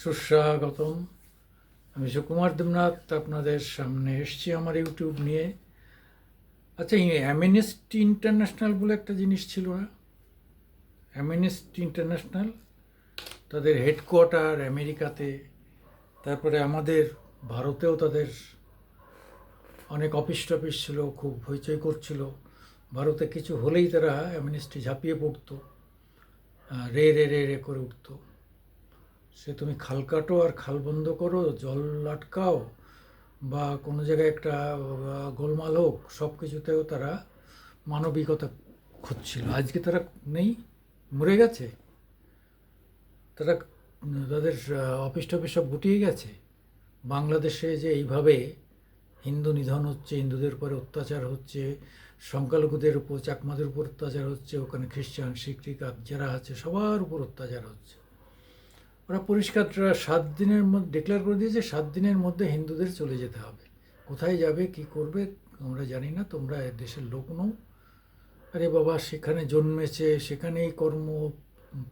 সুস্বাগতম। আমি সুকুমার দেবনাথ, আপনাদের সামনে এসছি আমার ইউটিউব নিয়ে। আচ্ছা অ্যামিনিস্ট ইন্টারন্যাশনাল বলে একটা জিনিস ছিল না? অ্যামিনিস্ট ইন্টারন্যাশনাল তাদের হেডকোয়ার্টার আমেরিকাতে, তারপরে আমাদের ভারতেও তাদের অনেক অফিস টফিস ছিল, খুব হইচই করছিল। ভারতে কিছু হলেই তারা অ্যামিনিস্টি ঝাঁপিয়ে পড়তো রে রে রে রে করে উঠতো। সে তুমি খাল কাটো আর খাল বন্ধ করো, জল আটকাও বা কোনো জায়গায় একটা গোলমাল হোক সব কিছুতেও তারা মানবিকতা খুঁজছিল। আজকে তারা নেই, মরে গেছে। তারা, তাদের অফিস টফিস সব গুটিয়ে গেছে। বাংলাদেশে যে এইভাবে হিন্দু নিধন হচ্ছে, হিন্দুদের উপরে অত্যাচার হচ্ছে, সংখ্যালঘুদের উপর, চাকমাদের উপর অত্যাচার হচ্ছে, ওখানে খ্রিস্টান শিক্ষিকা যারা আছে, সবার উপর অত্যাচার হচ্ছে। ওরা পরিষ্কার সাত দিনের মধ্যে ডিক্লেয়ার করে দিয়েছে, সাত দিনের মধ্যে হিন্দুদের চলে যেতে হবে। কোথায় যাবে, কি করবে, আমরা জানি না, তোমরা দেশের লোক নও। আরে বাবা, সেখানে জন্মেছে, সেখানেই কর্ম,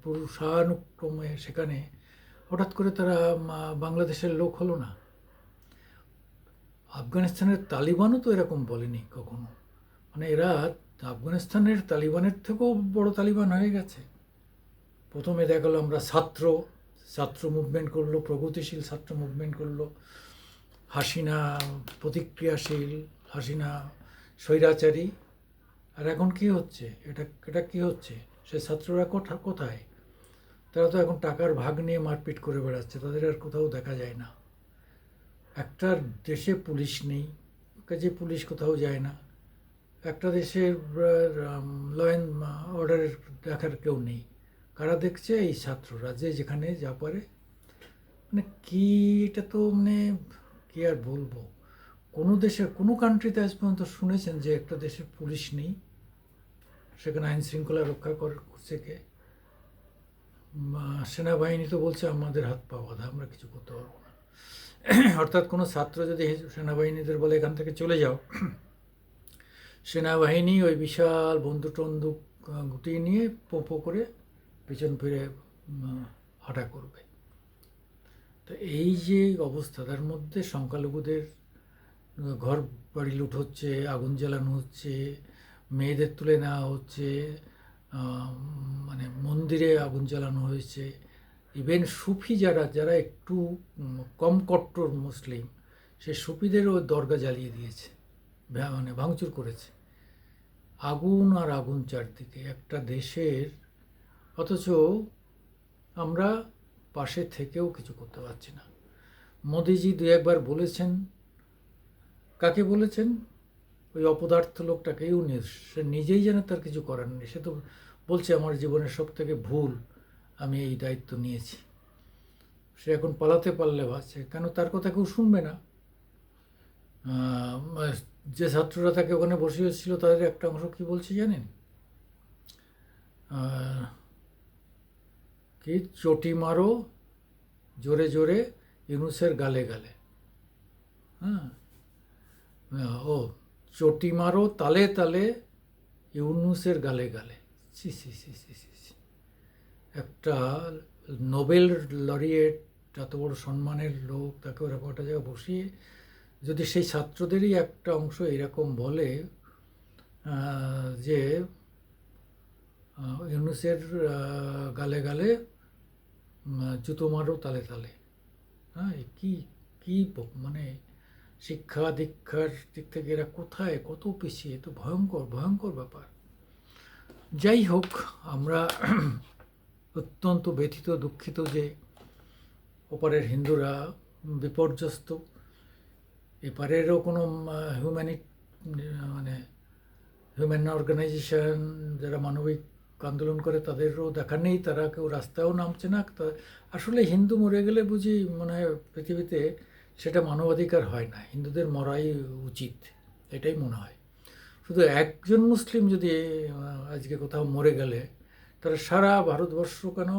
পুরুষানুক্রমে সেখানে। হঠাৎ করে তারা বাংলাদেশের লোক হলো না। আফগানিস্তানের তালিবানও তো এরকম বলেনি কখনো। মানে এরা আফগানিস্তানের তালিবানের থেকেও বড় তালিবান হয়ে গেছে। প্রথমে দেখাল আমরা ছাত্র ছাত্র মুভমেন্ট করল, প্রগতিশীল ছাত্র মুভমেন্ট করল। হাসিনা প্রতিক্রিয়াশীল, হাসিনা স্বৈরাচারী। আর এখন কি হচ্ছে? এটা এটা কি হচ্ছে? সে ছাত্ররা কোথা, কোথায়? তারা তো এখন টাকার ভাগ নিয়ে মারপিট করে বেড়াচ্ছে, তাদের আর কোথাও দেখা যায় না। একটা দেশে পুলিশ নেই কাজে পুলিশ কোথাও যায় না। একটা দেশের ল অ্যান্ড অর্ডারের দেখার কেউ নেই। কারা দেখছে? এই ছাত্ররা যে যেখানে যা পারে। মানে কি এটা তো মানে কি আর বলব? কোনো দেশের কোনো কান্ট্রিতে আজ পর্যন্ত শুনেছেন যে একটা দেশের পুলিশ নেই? সেখানে আইন শৃঙ্খলা রক্ষা কর- করছে কে? সেনাবাহিনী তো বলছে আমাদের হাত পা বাঁধা, আমরা কিছু করতে পারব না। অর্থাৎ কোনো ছাত্র যদি সেনাবাহিনীদের বলে এখান থেকে চলে যাও, সেনাবাহিনী ওই বিশাল বন্দুক টন্দুক গুটিয়ে নিয়ে পোপো করে পিছন ফিরে হাঁটা করবে। তো এই যে অবস্থা, তার মধ্যে সংখ্যালঘুদের ঘর বাড়ি লুট হচ্ছে, আগুন জ্বালানো হচ্ছে, মেয়েদের তুলে নেওয়া হচ্ছে মানে মন্দিরে আগুন জ্বালানো হয়েছে। ইভেন সুফি যারা যারা একটু কম কট্টর মুসলিম, সে সুফিদেরও দরগা জ্বালিয়ে দিয়েছে মানে ভাঙচুর করেছে। আগুন আর আগুন চারদিকে। একটা দেশের অথচ আমরা পাশে থেকেও কিছু করতে পারছি না। মোদিজি দু একবার বলেছেন, কাকে বলেছেন? ওই অপদার্থ লোকটাকে ইউনিস সে নিজেই যেন তার কিছু করার নেই। সে তো বলছে, আমার জীবনের সব থেকে ভুল আমি এই দায়িত্ব নিয়েছি। সে এখন পালাতে পারলে ভাবছে কেন তার কথা কেউ শুনবে না? যে ছাত্ররা তাকে ওখানে বসে বসিয়েছিল, তাদের একটা অংশ কি বলছে জানেন? কি চটি মারো জোরে জোরে ইউনুসের গালে গালে হ্যাঁ ও চটি মারো তালে তালে ইউনুসের গালে গালে সি সি সি সি সি একটা নোবেল লরিয়েট, এত বড় সম্মানের লোক, তাকে ওরকম একটা জায়গায় বসিয়ে, যদি সেই ছাত্রদেরই একটা অংশ এরকম বলে যে ইউনুসের গালে গালে জুতো মারো তালে তালে। হ্যাঁ কি কি মানে শিক্ষা দীক্ষার দিক থেকে এরা কোথায়, কত পিছিয়ে তো ভয়ঙ্কর ভয়ঙ্কর ব্যাপার। যাই হোক, আমরা অত্যন্ত ব্যথিত, দুঃখিত যে ওপারের হিন্দুরা বিপর্যস্ত। এপারেরও কোনো হিউম্যানিট মানে হিউম্যান অর্গানাইজেশন যারা মানবিক আন্দোলন করে তাদেরও দেখা নেই, তারা কেউ রাস্তায়ও নামছে না। আসলে হিন্দু মরে গেলে বুঝি মনে হয় পৃথিবীতে সেটা মানবাধিকার হয় না, হিন্দুদের মরাই উচিত, এটাই মনে হয়। শুধু একজন মুসলিম যদি আজকে কোথাও মরে গেলে তারা সারা ভারতবর্ষ কেন,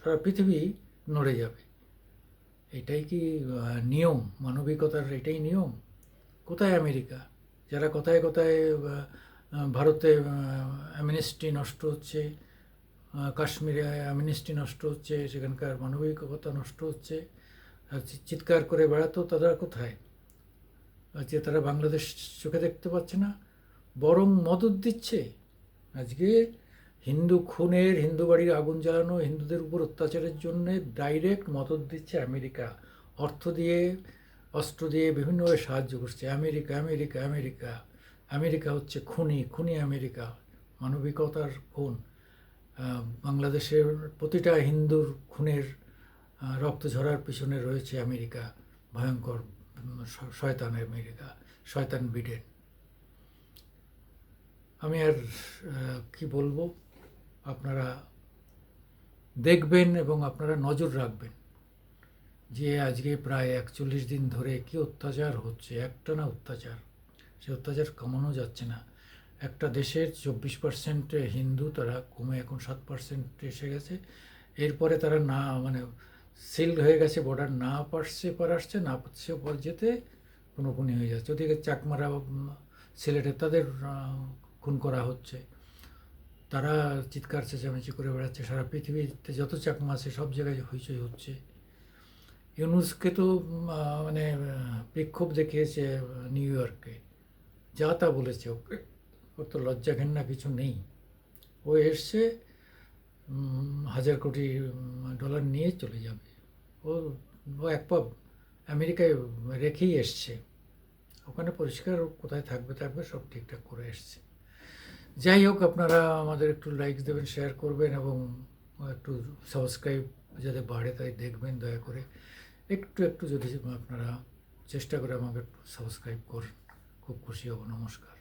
সারা পৃথিবী নড়ে যাবে? এটাই কি নিয়ম? মানবিকতার এটাই নিয়ম? কোথায় আমেরিকা? যারা কোথায় কোথায় ভারতে অ্যামনেস্টি নষ্ট হচ্ছে কাশ্মীরে অ্যামনিস্টি নষ্ট হচ্ছে, সেখানকার মানবিকতা নষ্ট হচ্ছে চিৎকার করে বেড়াতো তারা কোথায়? আজকে তারা বাংলাদেশ চোখে দেখতে পাচ্ছে না, বরং মদত দিচ্ছে। আজকে হিন্দু খুনের, হিন্দু বাড়ির আগুন জ্বালানো, হিন্দুদের উপর অত্যাচারের জন্য ডাইরেক্ট মদত দিচ্ছে আমেরিকা। অর্থ দিয়ে, অস্ত্র দিয়ে বিভিন্নভাবে সাহায্য করছে। America America America. আমেরিকা হচ্ছে খুনি খুনি আমেরিকা, মানবিকতার খুন। বাংলাদেশের প্রতিটা হিন্দুর খুনের রক্ত ঝরার পিছনে রয়েছে আমেরিকা, ভয়ঙ্কর শয়তান আমেরিকা, শয়তান বিডেন। আমি আর কি বলব? আপনারা দেখবেন এবং আপনারা নজর রাখবেন যে আজকে প্রায় একচল্লিশ দিন ধরে কি অত্যাচার হচ্ছে, একটানা অত্যাচার। সে অত্যাচার কমানো যাচ্ছে না। একটা দেশের চব্বিশ পার্সেন্ট হিন্দু, তারা কমে এখন সাত পার্সেন্ট এসে গেছে। এরপরে তারা না মানে সিল্ড হয়ে গেছে বর্ডার না পারছে, পার আসছে, না পারছে, পর যেতে কোনো খুনি হয়ে যাচ্ছে। ওদিকে চাকমারা সিলেটে তাদের খুন করা হচ্ছে। তারা চিৎকার চেঁচামেচি করে বেড়াচ্ছে। সারা পৃথিবীতে যত চাকমা আছে, সব জায়গায় হইচই হচ্ছে। ইউনুসকে তো মানে বিক্ষোভ দেখিয়েছে নিউ ইয়র্কে। যা তা বলেছে, ওকে ওর তো লজ্জা ঘেন্না কিছু নেই। ও এসছে হাজার কোটি ডলার নিয়ে চলে যাবে। ও ও এক পা আমেরিকায় রেখেই এসছে। ওখানে পরিষ্কার কোথায় থাকবে থাকবে, সব ঠিকঠাক করে এসছে। যাই হোক, আপনারা আমাদের একটু লাইক দেবেন শেয়ার করবেন এবং একটু সাবস্ক্রাইব যাতে বাড়ে, তাই দেখবেন, দয়া করে। একটু একটু যদি আপনারা চেষ্টা করে আমাকে একটু সাবস্ক্রাইব করেন। খুব খুশি হব নমস্কার।